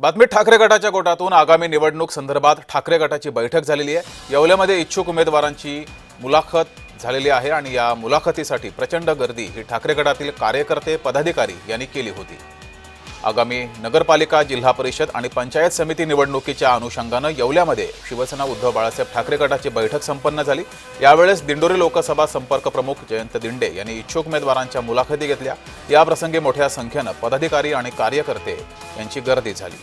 बातमी ठाकरे गटाच्या गोटातून आगामी निवडणूक संदर्भात ठाकरे गटाची बैठक झालेली आहे. येवल्यामध्ये इच्छुक उमेदवारांची मुलाखत झालेली आहे आणि या मुलाखतीसाठी प्रचंड गर्दी ही ठाकरे गटातील कार्यकर्ते पदाधिकारी यांनी केली होती. आगामी नगरपालिका जिल्हा परिषद आणि पंचायत समिती निवडणुकीच्या अनुषंगानं येवल्यामध्ये शिवसेना उद्धव बाळासाहेब ठाकरे गटाची बैठक संपन्न झाली. यावेळेस दिंडोरी लोकसभा संपर्क प्रमुख जयंत दिंडे यांनी इच्छुक उमेदवारांच्या मुलाखती घेतल्या. याप्रसंगी मोठ्या संख्येनं पदाधिकारी आणि कार्यकर्ते यांची गर्दी झाली.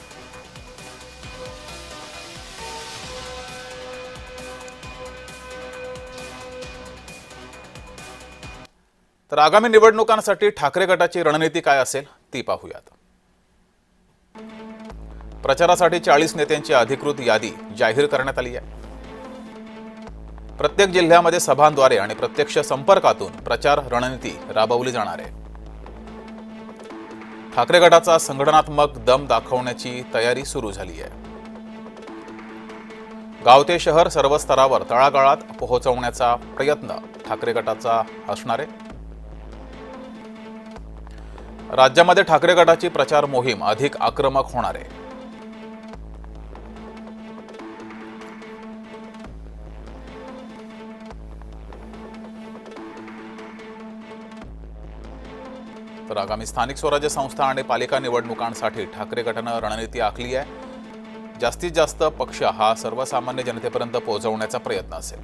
तर आगामी निवडणुकांसाठी ठाकरे गटाची रणनीती काय असेल ती पाहूयात. प्रचारासाठी चाळीस नेत्यांची अधिकृत यादी जाहीर करण्यात आली आहे. प्रत्येक जिल्ह्यामध्ये सभांद्वारे आणि प्रत्यक्ष संपर्कातून प्रचार रणनीती राबवली जाणार आहे. ठाकरे गटाचा संघटनात्मक दम दाखवण्याची तयारी सुरू झाली आहे. गाव ते शहर सर्व स्तरावर तळागाळात पोहोचवण्याचा प्रयत्न ठाकरे गटाचा असणार आहे. राज्यामध्ये ठाकरे गटाची प्रचार मोहीम अधिक आक्रमक होणार आहे. तर आगामी स्थानिक स्वराज्य संस्था आणि पालिका निवडणुकांसाठी ठाकरे गटानं रणनीती आखली आहे. जास्तीत जास्त पक्ष हा सर्वसामान्य जनतेपर्यंत पोहोचवण्याचा प्रयत्न असेल.